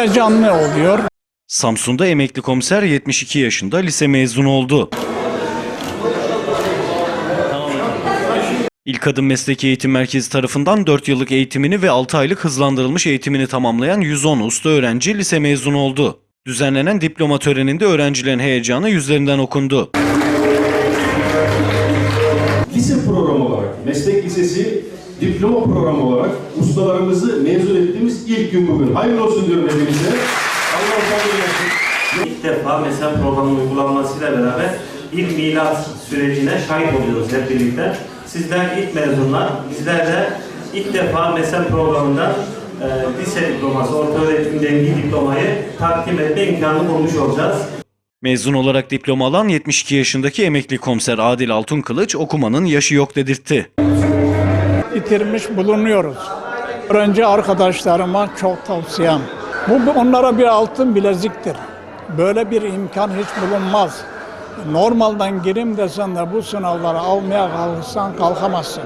heyecanlı oluyor. Samsun'da emekli komiser 72 yaşında lise mezunu oldu. İlk Adım Mesleki Eğitim Merkezi tarafından 4 yıllık eğitimini ve 6 aylık hızlandırılmış eğitimini tamamlayan 110 usta öğrenci lise mezunu oldu. Düzenlenen diploma töreninde öğrencilerin heyecanı yüzlerinden okundu. lise programı olarak, meslek lisesi diploma programı olarak ustalarımızı mezun ettiğimiz ilk gün bugün. Hayırlı olsun diyorum hepinize. Allah kabul etsin. İlk defa mesela programın uygulanmasıyla beraber ilk milat sürecine şahit oluyoruz hep birlikte. Sizler ilk mezunlar, bizler de ilk defa MESEL programında e, lise diploması, orta öğretim dengi diplomayı takdim etme imkanı bulmuş olacağız. Mezun olarak diploma alan 72 yaşındaki emekli komiser Adil Altunkılıç okumanın yaşı yok dedirtti. Bitirmiş bulunuyoruz. Öğrenci arkadaşlarıma çok tavsiyem. Bu onlara bir altın bileziktir. Böyle bir imkan hiç bulunmaz. Normalden girim desen de bu sınavları almaya kalksan kalkamazsın.